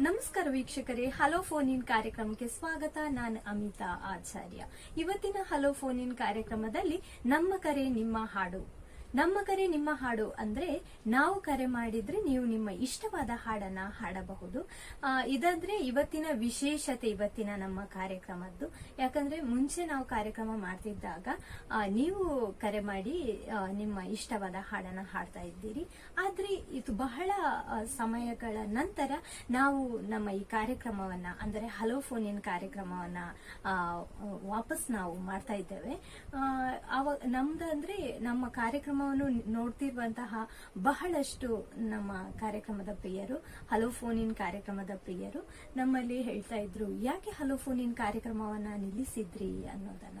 ನಮಸ್ಕಾರ ವೀಕ್ಷಕರೇ. Hello phone in ಕಾರ್ಯಕ್ರಮಕ್ಕೆ ಸ್ವಾಗತ. ನಾನು ಅಮಿತಾ ಆಚಾರ್ಯ. ಇವತ್ತಿನ ಹಲೋ ಫೋನ್ ಇನ್ ಕಾರ್ಯಕ್ರಮದಲ್ಲಿ ನಮ್ಮ ಕರೆ ನಿಮ್ಮ ಹಾಡು. ನಮ್ಮ ಕರೆ ನಿಮ್ಮ ಹಾಡು ಅಂದ್ರೆ ನಾವು ಕರೆ ಮಾಡಿದ್ರೆ ನೀವು ನಿಮ್ಮ ಇಷ್ಟವಾದ ಹಾಡನ್ನ ಹಾಡಬಹುದು. ಇದಂದ್ರೆ ಇವತ್ತಿನ ವಿಶೇಷತೆ ಇವತ್ತಿನ ನಮ್ಮ ಕಾರ್ಯಕ್ರಮದ್ದು. ಯಾಕಂದ್ರೆ ಮುಂಚೆ ನಾವು ಕಾರ್ಯಕ್ರಮ ಮಾಡ್ತಿದ್ದಾಗ ನೀವು ಕರೆ ಮಾಡಿ ನಿಮ್ಮ ಇಷ್ಟವಾದ ಹಾಡನ್ನ ಹಾಡ್ತಾ ಇದ್ದೀರಿ. ಆದ್ರೆ ಇದು ಬಹಳ ಸಮಯಗಳ ನಂತರ ನಾವು ನಮ್ಮ ಈ ಕಾರ್ಯಕ್ರಮವನ್ನ, ಅಂದರೆ ಹಲೋ ಫೋನ್ ಕಾರ್ಯಕ್ರಮವನ್ನ ವಾಪಸ್ ನಾವು ಮಾಡ್ತಾ ಇದ್ದೇವೆ. ಅವ, ನಮ್ದಂದ್ರೆ ನಮ್ಮ ಕಾರ್ಯಕ್ರಮವನ್ನು ನೋಡ್ತಿರುವಂತಹ ಬಹಳಷ್ಟು ನಮ್ಮ ಕಾರ್ಯಕ್ರಮದ ಪ್ರಿಯರು, ಹಲೋ ಫೋನ್ ಕಾರ್ಯಕ್ರಮದ ಪ್ರಿಯರು. ನಮ್ಮಲ್ಲಿ ಹೇಳ್ತಾ ಇದ್ರು, ಯಾಕೆ ಹಲೋ ಫೋನ್ ಇನ್ ಕಾರ್ಯಕ್ರಮವನ್ನ ನಿಲ್ಲಿಸಿದ್ರಿ ಅನ್ನೋದನ್ನ.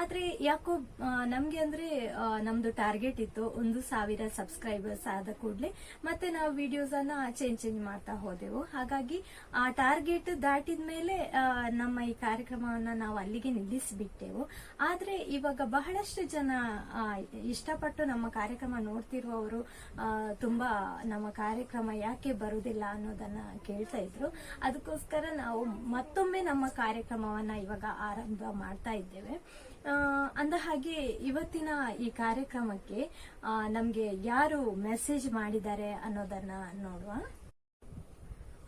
ಆದ್ರೆ ಯಾಕೋ ನಮ್ಗೆ ಅಂದ್ರೆ ನಮ್ದು ಟಾರ್ಗೆಟ್ ಇತ್ತು ಒಂದು ಸಾವಿರ ಸಬ್ಸ್ಕ್ರೈಬರ್ಸ್ ಆದ ಕೂಡಲೇ ಮತ್ತೆ ನಾವು ವಿಡಿಯೋಸ್ ಅನ್ನ ಚೇಂಜ್ ಚೇಂಜ್ ಮಾಡ್ತಾ ಹೋದೆವು. ಹಾಗಾಗಿ ಆ ಟಾರ್ಗೆಟ್ ದಾಟಿದ ಮೇಲೆ ನಮ್ಮ ಈ ಕಾರ್ಯಕ್ರಮವನ್ನ ನಾವು ಅಲ್ಲಿಗೆ ನಿಲ್ಲಿಸಿಬಿಟ್ಟೆವು. ಆದ್ರೆ ಇವಾಗ ಬಹಳಷ್ಟು ಜನ ಇಷ್ಟಪಟ್ಟು ನಮ್ಮ ಕಾರ್ಯಕ್ರಮ ನೋಡ್ತಿರುವವರು ತುಂಬಾ ನಮ್ಮ ಕಾರ್ಯಕ್ರಮ ಯಾಕೆ ಬರುವುದಿಲ್ಲ ಅನ್ನೋದನ್ನ ಕೇಳ್ತಾ ಇದ್ರು. ಅದಕ್ಕೋಸ್ಕರ ನಾವು ಮತ್ತೊಮ್ಮೆ ನಮ್ಮ ಕಾರ್ಯಕ್ರಮವನ್ನ ಇವಾಗ ಆರಂಭ ಮಾಡ್ತಾ ಇದ್ದೇವೆ. ಅಂದ ಹಾಗೆ ಇವತ್ತಿನ ಈ ಕಾರ್ಯಕ್ರಮಕ್ಕೆ ನಮ್ಗೆ ಯಾರು ಮೆಸೇಜ್ ಮಾಡಿದ್ದಾರೆ ಅನ್ನೋದನ್ನ ನೋಡುವ.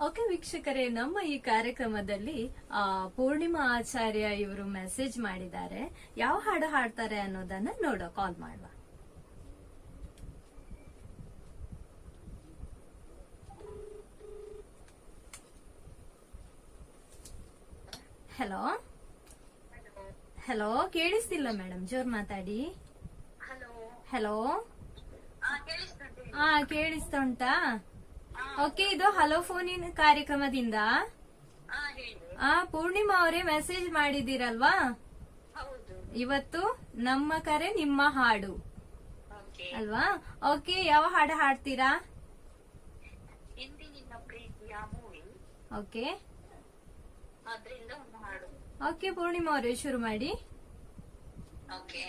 ಓಕೆ ವೀಕ್ಷಕರೇ, ನಮ್ಮ ಈ ಕಾರ್ಯಕ್ರಮದಲ್ಲಿ ಪೂರ್ಣಿಮಾ ಆಚಾರ್ಯ ಇವರು ಮೆಸೇಜ್ ಮಾಡಿದ್ದಾರೆ. ಯಾವ ಹಾಡು ಹಾಡ್ತಾರೆ ಅನ್ನೋದನ್ನ ನೋಡೋ ಕಾಲ್ ಮಾಡುವ. ಹಲೋ ಹಲೋ ಕೇಳಿಸ್ತಿಲ್ಲ ಮೇಡಮ್ ಜೋರ್ ಮಾತಾಡಿ. ಹಲೋ ಹಲೋ ಹಾ ಕೇಳಿಸ್ತಾ ಉಂಟಾ? ಓಕೆ ಇದು ಹಲೋ ಫೋನಿನ ಕಾರ್ಯಕ್ರಮದಿಂದ? ಆ ಪೂರ್ಣಿಮಾ ಅವರೇ ಮೆಸೇಜ್ ಮಾಡಿದ್ದೀರಲ್ವಾ? ಹೌದು. ಇವತ್ತು ನಮ್ಮ ಕರೆ ನಿಮ್ಮ ಹಾಡು. ಅಲ್ವಾ? ಓಕೆ ಯಾವ ಹಾಡು ಹಾಡ್ತೀರಾ? ಓಕೆ ಅದ್ರಿಂದ ಓಕೆ ಪೂರ್ಣಿಮಾ ಅವರೇ ಶುರು ಮಾಡಿ. ಓಕೆ.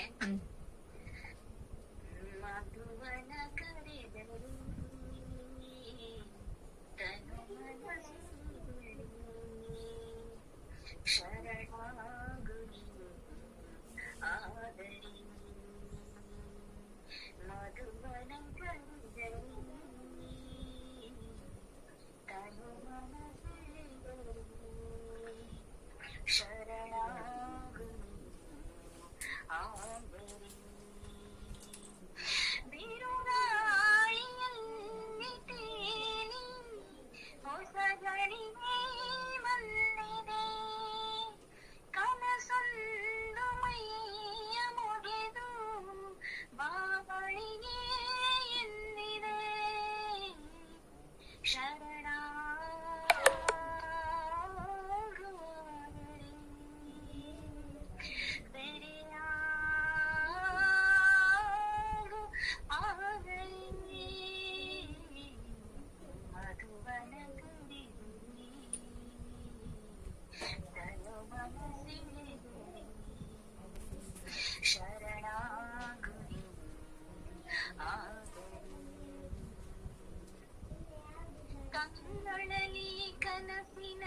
ಕಂಗಳಲಿ ಕನಸಿನ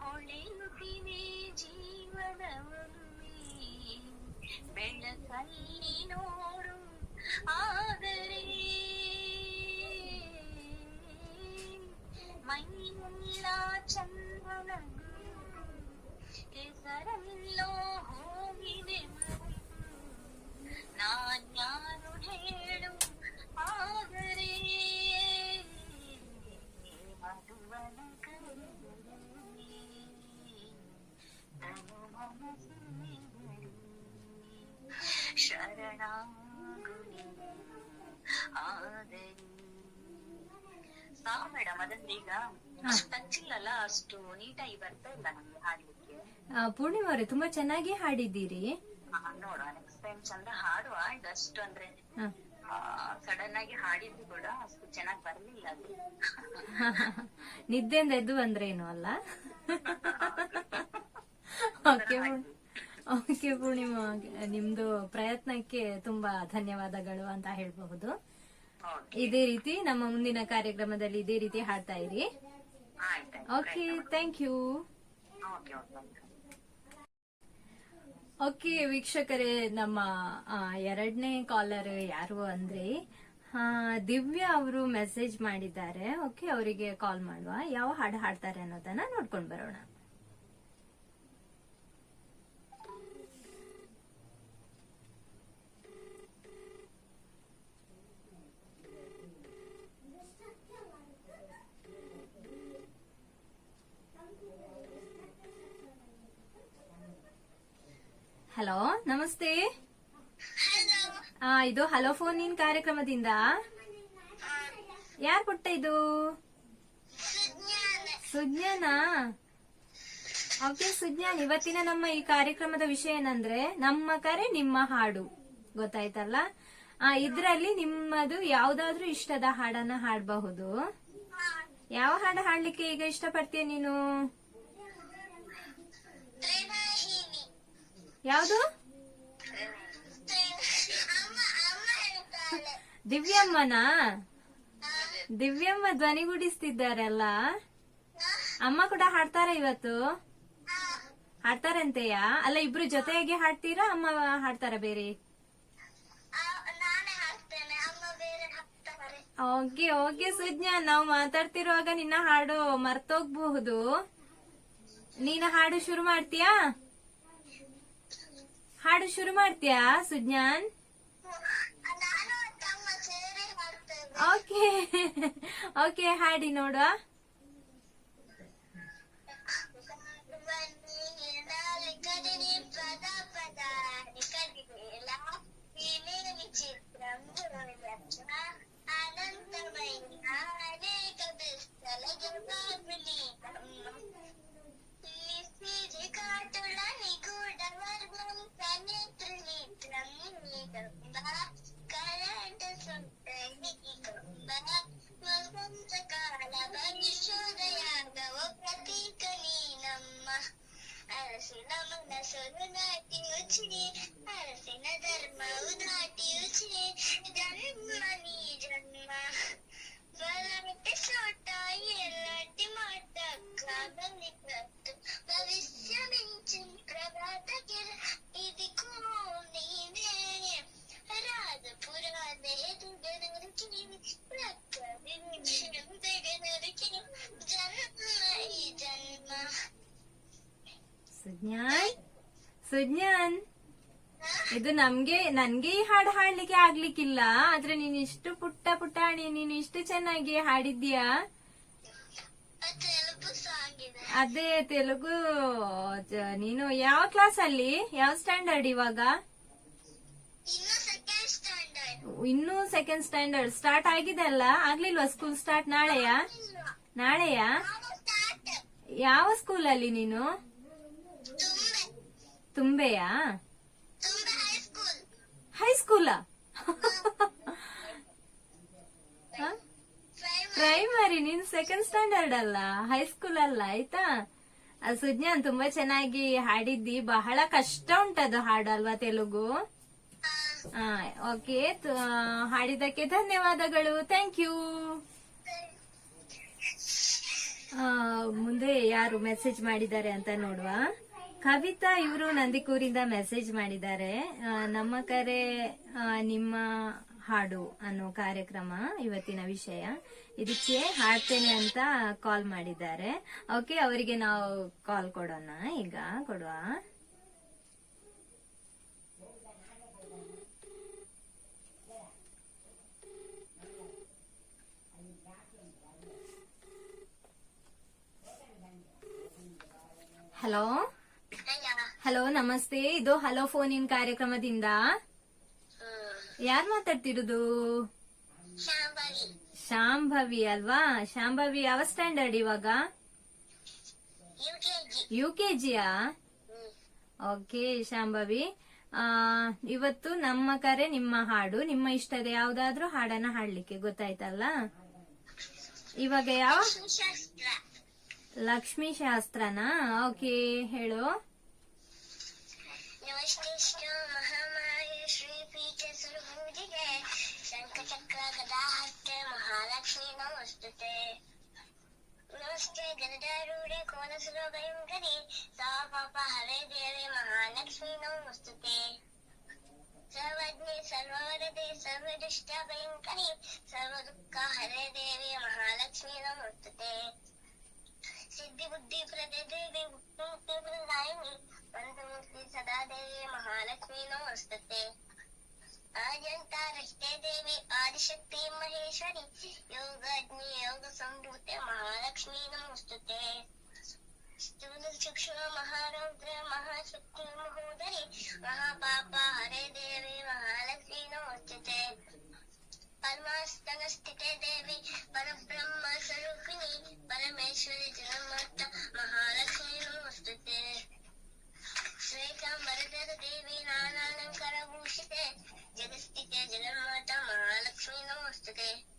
ಹೊಳೆಯುತ್ತಿವೆ ಜೀವದ ಒಮ್ಮೆ ಬೆಳಕಲ್ಲಿ ನೋಡು ಆದರೆ ಮೈಯೆಲ್ಲ ಚಂದನ ಹೆಸರಲ್ಲೋ ಹೋಗಿದೆ ನಾನ್ಯಾರು ಹೇಳು ಆದರೆ ಶರಣಾಗುನಿ ಆದರಿ ಸಾ ಮೇಡಮ್ ಅದಂದ್ರೆ ಈಗ ಟಚ್ ಇಲ್ಲಲ್ಲ ಅಷ್ಟು ನೀಟಾಗಿ ಬರ್ತಾ ಇಲ್ಲ ನಮ್ಗೆ ಹಾಡ್ಲಿಕ್ಕೆ. ಆ, ಪೂರ್ಣಿಮಾ ಅವರೇ ತುಂಬಾ ಚೆನ್ನಾಗಿ ಹಾಡಿದ್ದೀರಿ. ಆ, ನೋಡುವ ನೆಕ್ಸ್ಟ್ ಟೈಮ್ ಚಂದ ಹಾಡುವ. ಇದಷ್ಟು ಅಂದ್ರೆ ಹ. ಸಡನ್ ಆಗಿ ಹಾಡಿದ್ದು ಕೂಡ ಅಷ್ಟು ಚೆನ್ನಾಗಿ ಬರ್ಲಿಲ್ಲ ಅದು. ನಿದ್ದೆಯಿಂದ ಎದ್ದು ಬಂದ್ರೇನು ಅಲ್ಲ? ಓಕೆ ಓಕೆ ಪೂರ್ಣಿಮಾ ನಿಮ್ದು ಪ್ರಯತ್ನಕ್ಕೆ ತುಂಬಾ ಧನ್ಯವಾದಗಳು ಅಂತ ಹೇಳಬಹುದು. ಇದೇ ರೀತಿ ನಮ್ಮ ಮುಂದಿನ ಕಾರ್ಯಕ್ರಮದಲ್ಲಿ ಇದೇ ರೀತಿ ಹಾಡ್ತಾ ಇರಿ. ಓಕೆ ಥ್ಯಾಂಕ್ ಯು ಓಕೆ ವೀಕ್ಷಕರೇ ನಮ್ಮ ಎರಡನೇ ಕಾಲರ್ ಯಾರು ಅಂದ್ರೆ ದಿವ್ಯಾ ಅವರು ಮೆಸೇಜ್ ಮಾಡಿದ್ದಾರೆ. ಓಕೆ ಅವರಿಗೆ ಕಾಲ್ ಮಾಡುವ. ಯಾವ ಹಾಡು ಹಾಡ್ತಾರೆ ಅನ್ನೋದನ್ನ ನೋಡ್ಕೊಂಡ್ ಬರೋಣ ಹಲೋ ನಮಸ್ತೆ. ಇದು ಹಲೋ ಫೋನ್ ಇನ್ ಕಾರ್ಯಕ್ರಮದಿಂದ. ಯಾರ್ ಕೊಟ್ಟ ಇದು? ಸುಜ್ಞಾನಾ? ಓಕೆ, ಸುಜ್ಞಾನ್, ಇವತ್ತಿನ ನಮ್ಮ ಈ ಕಾರ್ಯಕ್ರಮದ ವಿಷಯ ಏನಂದ್ರೆ, ನಮ್ಮ ಕರೆ ನಿಮ್ಮ ಹಾಡು. ಗೊತ್ತಾಯ್ತಲ್ಲ? ಆ, ಇದ್ರಲ್ಲಿ ನಿಮ್ಮದು ಯಾವ್ದಾದ್ರು ಇಷ್ಟದ ಹಾಡನ್ನ ಹಾಡಬಹುದು. ಯಾವ ಹಾಡು ಹಾಡ್ಲಿಕ್ಕೆ ಈಗ ಇಷ್ಟಪಡ್ತೀಯ ನೀನು? ಯಾವ್ದು? ದಿವ್ಯಮ್ಮನಾ? ದಿವ್ಯಮ್ಮ ಧ್ವನಿಗೂಡಿಸ್ತಿದ್ದಾರಲ್ಲ ಅಮ್ಮ ಕೂಡ ಹಾಡ್ತಾರ ಇವತ್ತು? ಹಾಡ್ತಾರಂತೆಯ? ಅಲ್ಲ, ಇಬ್ರು ಜೊತೆಯಾಗಿ ಹಾಡ್ತೀರಾ? ಅಮ್ಮ ಹಾಡ್ತಾರ ಬೇರೆ? ಓಕೆ ಓಕೆ ಸುಜ್ಞಾ, ನಾವು ಮಾತಾಡ್ತಿರುವಾಗ ನಿನ್ನ ಹಾಡು ಮರ್ತೋಗ್ಬಹುದು. ನೀನ ಹಾಡು ಶುರು ಮಾಡ್ತೀಯಾ? ಹಾಡು ಶುರು ಮಾಡ್ತೀಯಾ ಸುಜ್ಞಾನ್? ಓಕೆ ಓಕೆ ಹಾಡಿ ನೋಡುವ. ಇದು ನಮ್ಗೆ, ನನ್ಗೆ ಈ ಹಾಡು ಹಾಡ್ಲಿಕ್ಕೆ ಆಗ್ಲಿಕ್ಕಿಲ್ಲ. ಆದ್ರೆ ನೀನ್ ಇಷ್ಟು ಪುಟ್ಟ ಪುಟ್ಟಾಣಿ ನೀನು ಇಷ್ಟು ಚೆನ್ನಾಗಿ ಹಾಡಿದ್ಯಾ ಅದೇ ತೆಲುಗು ನೀನು ಯಾವ ಕ್ಲಾಸ್ ಅಲ್ಲಿ? ಯಾವ ಸ್ಟ್ಯಾಂಡರ್ಡ್ ಇವಾಗ? ಇನ್ನು ಸೆಕೆಂಡ್ ಸ್ಟ್ಯಾಂಡರ್ಡ್ ಸ್ಟಾರ್ಟ್ ಆಗಿದೆ ಅಲ್ಲ? ಆಗ್ಲಿಲ್ವಾ ಸ್ಕೂಲ್ ಸ್ಟಾರ್ಟ್ ನಾಳೆಯಾ? ನಾಳೆಯಾ? ಯಾವ ಸ್ಕೂಲ್ ಅಲ್ಲಿ ನೀನು? ತುಂಬೆ. ತುಂಬೆಯಾ? ಹೈಸ್ಕೂಲಾ ಪ್ರೈಮರಿ ನೀನ್ ಸೆಕೆಂಡ್ ಸ್ಟ್ಯಾಂಡರ್ಡ್ ಅಲ್ಲ. ಹೈಸ್ಕೂಲ್ ಅಲ್ಲ ಆಯ್ತಾ? ಸುಜ್ಞಾನ್ ತುಂಬಾ ಚೆನ್ನಾಗಿ ಹಾಡಿದ್ದಿ. ಬಹಳ ಕಷ್ಟ ಉಂಟದು ಹಾಡಲ್ವಾ ತೆಲುಗು? ಓಕೆ. ಹಾಡಿದಕ್ಕೆ ಧನ್ಯವಾದಗಳು. ಥ್ಯಾಂಕ್ ಯು ಮುಂದೆ ಯಾರು ಮೆಸೇಜ್ ಮಾಡಿದ್ದಾರೆ ಅಂತ ನೋಡುವ? ಕವಿತಾ ಇವರು ನಂದಿಕೂರಿಂದ ಮೆಸೇಜ್ ಮಾಡಿದ್ದಾರೆ. ನಮ್ಮ ಕರೆ ನಿಮ್ಮ ಹಾಡು ಅನ್ನೋ ಕಾರ್ಯಕ್ರಮ ಇವತ್ತಿನ ವಿಷಯ. ಇದಕ್ಕೆ ಹಾಡ್ತೇನೆ ಅಂತ ಕಾಲ್ ಮಾಡಿದ್ದಾರೆ. ಓಕೆ ಅವರಿಗೆ ನಾವು ಕಾಲ್ ಕೊಡೋಣ. ಈಗ ಕೊಡುವ. ಹಲೋ ಹಲೋ, ನಮಸ್ತೆ. ಇದು ಹಲೋ ಫೋನ್ ಇನ್ ಕಾರ್ಯಕ್ರಮದಿಂದ. ಯಾರು ಮಾತಾಡ್ತಿರೋದು? ಶಾಂಭವಿ ಅಲ್ವಾ? ಶಾಂಭವಿ, ಯಾವ ಸ್ಟ್ಯಾಂಡರ್ಡ್ ಇವಾಗ? ಯು ಕೆ ಜಿಯಾ? ಓಕೆ, ಶಾಂಭವಿ. ಇವತ್ತು ನಮ್ಮ ಕರೆ ನಿಮ್ಮ ಹಾಡು. ನಿಮ್ಮ ಇಷ್ಟದ ಯಾವ್ದಾದ್ರೂ ಹಾಡನ್ನ ಹಾಡ್ಲಿಕ್ಕೆ ಗೊತ್ತಾಯ್ತಲ್ಲ? ಇವಾಗ ಯಾವ? ಲಕ್ಷ್ಮೀ ಶಾಸ್ತ್ರನಾ? ಓಕೆ, ಹೇಳು. वशिष्ठ महामाय श्रीपीठ सर्वभूजिते शङ्खचक्रगदाहस्ते महालक्ष्मी नमस्तुते। हरे देवे महालक्ष्मी नमस्तुते। सर्वज्ञे सर्वदुःखा हरे देवी महालक्ष्मी नमस्तुते। बुद्धि बुद्धि प्रदे देवी मुक्ति वृंदायनी पंचमूर्ति सदा देवी महालक्ष्मी नमस्ते अजंता रक्षते देवी आदिशक्ति महेश्वरी योग अग्नि योग संभूते महालक्ष्मी नमस्ते चक्षु महारौद्र महाशक्ति महोदरी महापापा हरे देवी महालक्ष्मी नमस्ते परमास्तगस्थिते देवी परब्रह्म स्वरूपिणी परमेश्वरी महालक्ष्मी नमस्ते श्वेतांबरधर देवी नानालंकार जगस्थिते जगन्माता महालक्ष्मी नमस्ते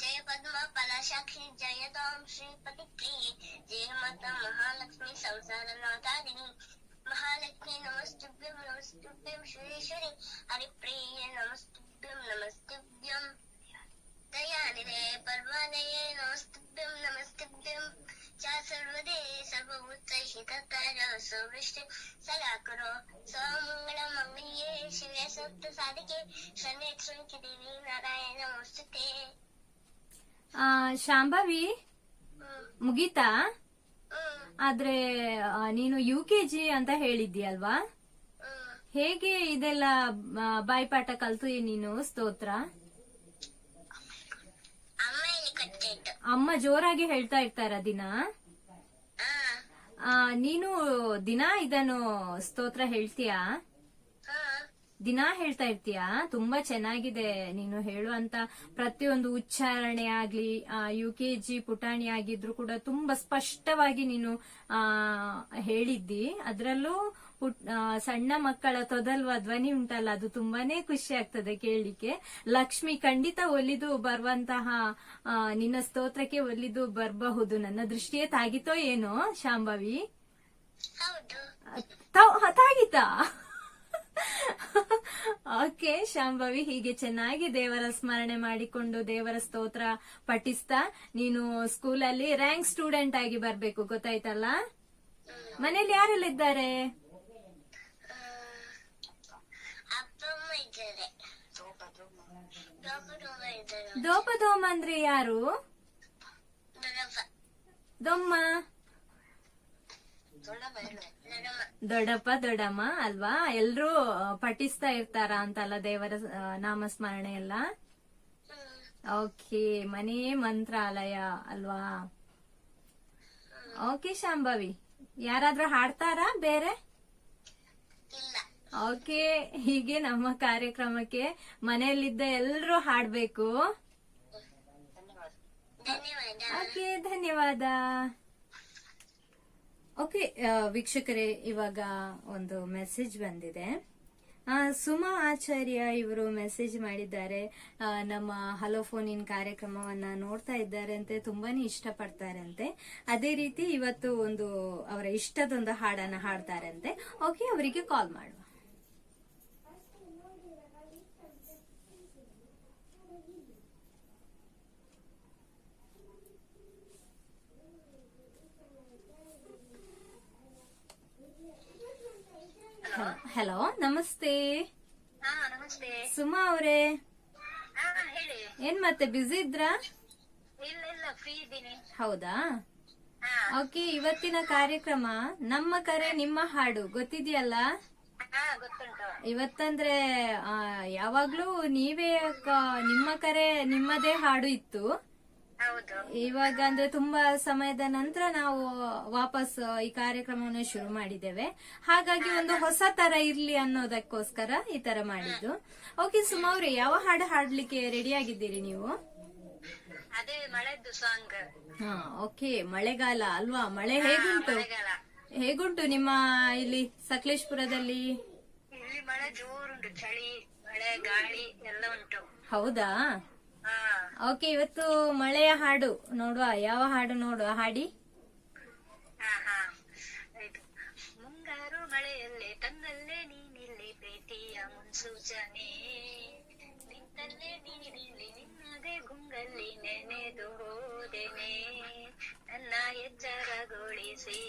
जय पद्मा पलाशाखी, जय ताम श्रीपति प्रिय जय माता महालक्ष्मी संसार नाथादिनी महालक्ष्मी नमस्तुभ्यं नमस्तुभ्यं, श्रीश्वरी। हरिप्रिय नमस्तु। ನಮಸ್ತುಭ್ಯಂ ನಮಸ್ತುಭ್ಯಂ ದಯಾನಿದೆ ಪರ್ವಾದಯೇ ನಮಸ್ತುಭ್ಯಂ ನಮಸ್ತುಭ್ಯಂ ಚ ಸರ್ವದೇ ಸರ್ವಭೂತ ಹಿತಕಾರ ಸುವೃಷ್ಟಿ ಸದಾ ಕರೋ ಸೋಮಂಗಳ ಮಂಗಲ್ಯೇ ಶಿವೆ ಸಪ್ತ ಸಾಧಿಕೆ ಶನೇ ಕ್ಷಣಿಕೆ ದೇವಿ ನಾರಾಯಣ ನಮಸ್ತುತೆ ಆ, ಶಾಂಭವಿ ಮುಗೀತಾ? ಆದ್ರೆ ನೀನು ಯು ಕೆ ಜಿ ಅಂತ ಹೇಳಿದ್ಯಲ್ವಾ ಹ್ಮ್ ಹೇಗೆ ಇದೆಲ್ಲ ಬಾಯ್ಪಾಠ ಕಲ್ತು ನೀನು? ಸ್ತೋತ್ರ. ಅಮ್ಮ ಜೋರಾಗಿ ಹೇಳ್ತಾ ಇರ್ತಾರ ದಿನ? ಆ, ನೀನು ದಿನ ಇದನ್ನು ಸ್ತೋತ್ರ ಹೇಳ್ತೀಯಾ? ದಿನ ಹೇಳ್ತಾ ಇರ್ತೀಯಾ? ತುಂಬಾ ಚೆನ್ನಾಗಿದೆ ನೀನು ಹೇಳುವಂತ ಪ್ರತಿಯೊಂದು ಉಚ್ಚಾರಣೆ ಆಗ್ಲಿ ಯು ಕೆ ಜಿ ಪುಟಾಣಿ ಆಗಿದ್ರು ಕೂಡ ತುಂಬಾ ಸ್ಪಷ್ಟವಾಗಿ ನೀನು ಆ ಹೇಳಿದ್ದಿ. ಅದ್ರಲ್ಲೂ ಪುಟ್ ಸಣ್ಣ ಮಕ್ಕಳ ತೊದಲ್ವ ಧ್ವನಿ ಉಂಟಲ್ಲ ಅದು ತುಂಬಾನೇ ಖುಷಿ ಆಗ್ತದೆ ಕೇಳಲಿಕ್ಕೆ. ಲಕ್ಷ್ಮಿ ಖಂಡಿತ ಒಲಿದು ಬರುವಂತಹ ನಿನ್ನ ಸ್ತೋತ್ರಕ್ಕೆ ಒಲಿದು ಬರಬಹುದು. ನನ್ನ ದೃಷ್ಟಿಯೇ ತಾಗಿತೋ ಏನೋ ಶಾಂಭವಿ? ತಾಗಿತಾ? ಓಕೆ ಶಾಂಭವಿ ಹೀಗೆ ಚೆನ್ನಾಗಿ ದೇವರ ಸ್ಮರಣೆ ಮಾಡಿಕೊಂಡು ದೇವರ ಸ್ತೋತ್ರ ಪಠಿಸ್ತಾ ನೀನು ಸ್ಕೂಲಲ್ಲಿ ರ್ಯಾಂಕ್ ಸ್ಟೂಡೆಂಟ್ ಆಗಿ ಬರ್ಬೇಕು ಗೊತ್ತಾಯ್ತಲ್ಲ? ಮನೇಲಿ ಯಾರೆಲ್ಲ ಇದ್ದಾರೆ? ದೋಪದೋಮ ಅಂದ್ರೆ ಯಾರು? ದೊಮ್ಮ. ದೊಡ್ಡಪ್ಪ ದೊಡ್ಡಮ್ಮ ಅಲ್ವಾ? ಎಲ್ರೂ ಪಠಿಸ್ತಾ ಇರ್ತಾರ ಅಂತಲ್ಲ ದೇವರ ನಾಮ ನಾಮಸ್ಮರಣೆ ಎಲ್ಲ? ಓಕೆ ಮನೆ ಮಂತ್ರಾಲಯ ಅಲ್ವಾ? ಓಕೆ ಶಾಂಭವಿ. ಯಾರಾದ್ರೂ ಹಾಡ್ತಾರಾ ಬೇರೆ? ಓಕೆ ಹೀಗೆ ನಮ್ಮ ಕಾರ್ಯಕ್ರಮಕ್ಕೆ ಮನೆಯಲ್ಲಿದ್ದ ಎಲ್ಲರೂ ಹಾಡ್ಬೇಕು. ಓಕೆ, ಧನ್ಯವಾದ. ಓಕೆ ವೀಕ್ಷಕರೇ, ಇವಾಗ ಒಂದು ಮೆಸೇಜ್ ಬಂದಿದೆ. ಸುಮಾ ಆಚಾರ್ಯ ಇವರು ಮೆಸೇಜ್ ಮಾಡಿದ್ದಾರೆ. ನಮ್ಮ ಹಲೋ ಫೋನ್ ಇನ್ ಕಾರ್ಯಕ್ರಮವನ್ನ ನೋಡ್ತಾ ಇದ್ದಾರೆ ಅಂತ ತುಂಬಾನೇ ಇಷ್ಟಪಡ್ತಾರಂತೆ. ಅದೇ ರೀತಿ ಇವತ್ತು ಒಂದು ಅವರ ಇಷ್ಟದೊಂದು ಹಾಡನ್ನ ಹಾಡ್ತಾರಂತೆ. ಓಕೆ, ಅವರಿಗೆ ಕಾಲ್ ಮಾಡುವ. ಹಲೋ ನಮಸ್ತೆ. ಸುಮಾ ಅವರೇ. ಏನ್ ಮತ್ತೆ ಬ್ಯುಸಿ ಇದ್ರಾ? ಹೌದಾ? ಓಕೆ ಇವತ್ತಿನ ಕಾರ್ಯಕ್ರಮ ನಮ್ಮ ಕರೆ ನಿಮ್ಮ ಹಾಡು ಗೊತ್ತಿದೆಯಲ್ಲ? ಇವತ್ತಂದ್ರೆ ಯಾವಾಗ್ಲೂ ನೀವೇ ನಿಮ್ಮ ಕರೆ ನಿಮ್ಮದೇ ಹಾಡು ಇತ್ತು. ಇವಾಗ ಅಂದ್ರೆ ತುಂಬಾ ಸಮಯದ ನಂತರ ನಾವು ವಾಪಸ್ ಈ ಕಾರ್ಯಕ್ರಮವನ್ನು ಶುರು ಮಾಡಿದ್ದೇವೆ. ಹಾಗಾಗಿ ಒಂದು ಹೊಸ ತರ ಇರ್ಲಿ ಅನ್ನೋದಕ್ಕೋಸ್ಕರ ಈ ತರ ಮಾಡಿದ್ದು. ಓಕೆ ಸುಮಾವ್ರೆ ಯಾವ ಹಾಡು ಹಾಡ್ಲಿಕ್ಕೆ ರೆಡಿ ಆಗಿದ್ದೀರಿ ನೀವು? ಅದೇ ಮಳೆದ್ದು ಸಾಂಗ್ ಹಾ ಓಕೆ ಮಳೆಗಾಲ ಅಲ್ವಾ? ಮಳೆ ಹೇಗುಂಟು? ಹೇಗುಂಟು ನಿಮ್ಮ ಇಲ್ಲಿ ಸಕಲೇಶ್ಪುರದಲ್ಲಿ? ಇಲ್ಲಿ ಮಳೆ ಜೋರುಂಟು ಚಳಿ ಮಳೆ ಗಾಳಿ ಎಲ್ಲ ಉಂಟು. ಹೌದಾ? ಓಕೆ, ಇವತ್ತು ಮಳೆಯ ಹಾಡು ನೋಡುವ. ಯಾವ ಹಾಡು ನೋಡುವ? ಹಾಡಿ. ಮುಂಗಾರು ಮಳೆಯಲ್ಲೇ ತನ್ನಲ್ಲೇ ನೀನಿಲ್ಲಿ ಪ್ರೀತಿಯ ಮುನ್ಸೂಚನೆ. ನಿಂತಲ್ಲೇ ನೀನಿಲ್ಲಿ ನಿನ್ನದೇ ಗುಂಗಲ್ಲಿ ನೆನೆದು ಹೋದೆನೆ. ನನ್ನ ಎಚ್ಚರಗೊಳಿಸಿ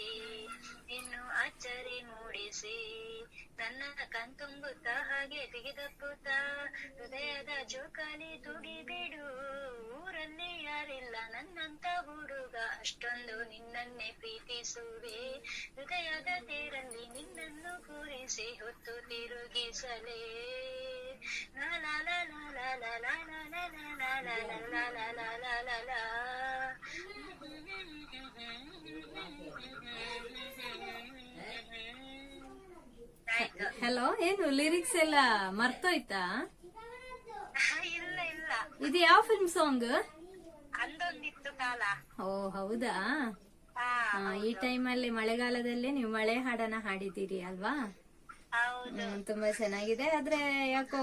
ಇನ್ನು ಅಚ್ಚರಿ ಮೂಡಿಸಿ. ನನ್ನ ಕಣ್ತುಂಬುತ್ತ ಹಾಗೆ ತೆಗೆದಪ್ಪುತ್ತ ಹೃದಯದ ಜೋಕಾಲಿ ಯಾರಿಲ್ಲ ನನ್ನಂತ ಹುಡುಗ ಅಷ್ಟೊಂದು ನಿನ್ನನ್ನೇ ಪ್ರೀತಿಸುವೆ ಹೃದಯದ ತೇರಲ್ಲಿ ನಿನ್ನನ್ನು ಕೂರಿಸಿ ಹೊತ್ತು ತಿರುಗಿಸಲೇ ಹಲೋ ಏನು ಲಿರಿಕ್ಸ್ ಎಲ್ಲ ಮರ್ತೋಯ್ತಾ ಇದು ಯಾವ ಫಿಲ್ಮ್ ಸಾಂಗ್ ಕಾಲ. ಓ ಹೌದಾ? ಈ ಟೈಮಲ್ಲಿ ಮಳೆಗಾಲದಲ್ಲೇ ನೀವು ಮಳೆ ಹಾಡನ್ನ ಹಾಡಿದ್ದೀರಿ ಅಲ್ವಾ? ತುಂಬಾ ಚೆನ್ನಾಗಿದೆ. ಆದ್ರೆ ಯಾಕೋ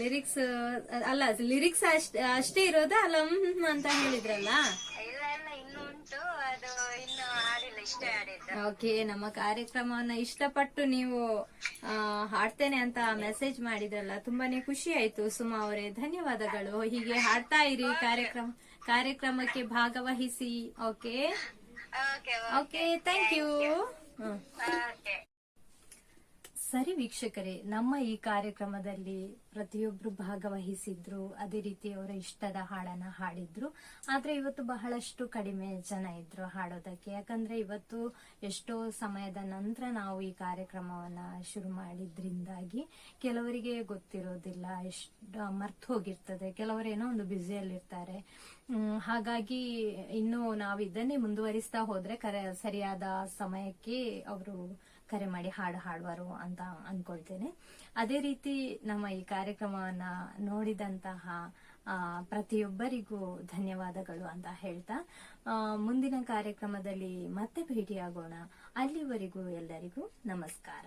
ಲಿರಿಕ್ಸ್ ಅಲ್ಲ ಲಿರಿಕ್ಸ್ ಅಷ್ಟೇ ಇರೋದಾ? ಅಲ್ಲ ಅಂತ ಹೇಳಿದ್ರಲ್ಲ? ಓಕೆ ನಮ್ಮ ಕಾರ್ಯಕ್ರಮವನ್ನ ಇಷ್ಟಪಟ್ಟು ನೀವು ಹಾಡ್ತೇನೆ ಅಂತ ಮೆಸೇಜ್ ಮಾಡಿದ್ರಲ್ಲ ತುಂಬಾನೇ ಖುಷಿ ಆಯ್ತು ಸುಮಾ ಅವರೇ. ಧನ್ಯವಾದಗಳು. ಹೀಗೆ ಹಾಡ್ತಾ ಇರಿ ಕಾರ್ಯಕ್ರಮ. ಕಾರ್ಯಕ್ರಮಕ್ಕೆ ಭಾಗವಹಿಸಿ okay okay okay thank you hmm okay ಸರಿ ವೀಕ್ಷಕರೇ, ನಮ್ಮ ಈ ಕಾರ್ಯಕ್ರಮದಲ್ಲಿ ಪ್ರತಿಯೊಬ್ರು ಭಾಗವಹಿಸಿದ್ರು, ಅದೇ ರೀತಿ ಅವರ ಇಷ್ಟದ ಹಾಡನ್ನ ಹಾಡಿದ್ರು. ಆದ್ರೆ ಇವತ್ತು ಬಹಳಷ್ಟು ಕಡಿಮೆ ಜನ ಇದ್ರು ಹಾಡೋದಕ್ಕೆ. ಯಾಕಂದ್ರೆ ಇವತ್ತು ಎಷ್ಟೋ ಸಮಯದ ನಂತರ ನಾವು ಈ ಕಾರ್ಯಕ್ರಮವನ್ನ ಶುರು ಮಾಡಿದ್ರಿಂದಾಗಿ ಕೆಲವರಿಗೆ ಗೊತ್ತಿರೋದಿಲ್ಲ, ಎಷ್ಟು ಮರ್ತು ಹೋಗಿರ್ತದೆ. ಕೆಲವರೇನೋ ಒಂದು ಬ್ಯುಸಿಯಲ್ಲಿರ್ತಾರೆ. ಹಾಗಾಗಿ ಇನ್ನು ನಾವು ಇದನ್ನೇ ಮುಂದುವರಿಸ್ತಾ ಹೋದ್ರೆ ಕರೆ, ಸರಿಯಾದ ಸಮಯಕ್ಕೆ ಅವರು ಕರೆ ಮಾಡಿ ಹಾಡು ಹಾಡುವರು ಅಂತ ಅನ್ಕೊಳ್ತೇನೆ. ಅದೇ ರೀತಿ ನಮ್ಮ ಈ ಕಾರ್ಯಕ್ರಮವನ್ನ ನೋಡಿದಂತಹ ಪ್ರತಿಯೊಬ್ಬರಿಗೂ ಧನ್ಯವಾದಗಳು ಅಂತ ಹೇಳ್ತಾ ಮುಂದಿನ ಕಾರ್ಯಕ್ರಮದಲ್ಲಿ ಮತ್ತೆ ಭೇಟಿಯಾಗೋಣ. ಅಲ್ಲಿವರೆಗೂ ಎಲ್ಲರಿಗೂ ನಮಸ್ಕಾರ.